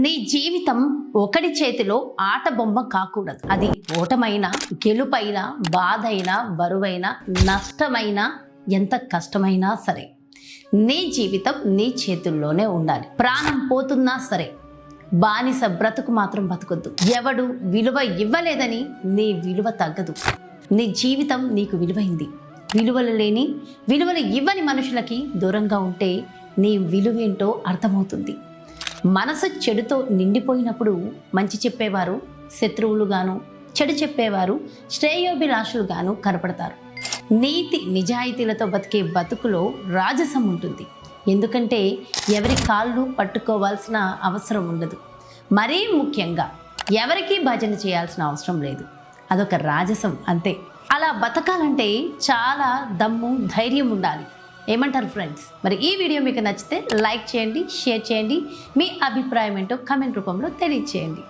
నీ జీవితం ఒకటి చేతిలో ఆట బొమ్మ కాకూడదు. అది ఓటమైన గెలుపైన బాధైన బరువైన నష్టమైన ఎంత కష్టమైనా సరే నీ జీవితం నీ చేతుల్లోనే ఉండాలి. ప్రాణం పోతున్నా సరే బానిస బ్రతుకు మాత్రం బతకొద్దు. ఎవడు విలువ ఇవ్వలేదని నీ విలువ తగ్గదు. నీ జీవితం నీకు విలువైంది. విలువలు లేని విలువలు ఇవ్వని మనుషులకి దూరంగా ఉంటే నీ విలువేంటో అర్థమవుతుంది. మనసు చెడుతో నిండిపోయినప్పుడు మంచి చెప్పేవారు శత్రువులుగాను చెడు చెప్పేవారు శ్రేయోభిలాషులుగాను కనపడతారు. నీతి నిజాయితీలతో బతికే బతుకులో రాజసం ఉంటుంది. ఎందుకంటే ఎవరి కాళ్ళు పట్టుకోవాల్సిన అవసరం ఉండదు. మరీ ముఖ్యంగా ఎవరికీ భజన చేయాల్సిన అవసరం లేదు. అదొక రాజసం అంతే. అలా బతకాలంటే చాలా దమ్ము ధైర్యం ఉండాలి. ఏమంటారు ఫ్రెండ్స్ మరి ఈ వీడియో మీకు నచ్చితే లైక్ చేయండి షేర్ చేయండి. మీ అభిప్రాయం ఏంటో కమెంట్ రూపంలో తెలియచేయండి.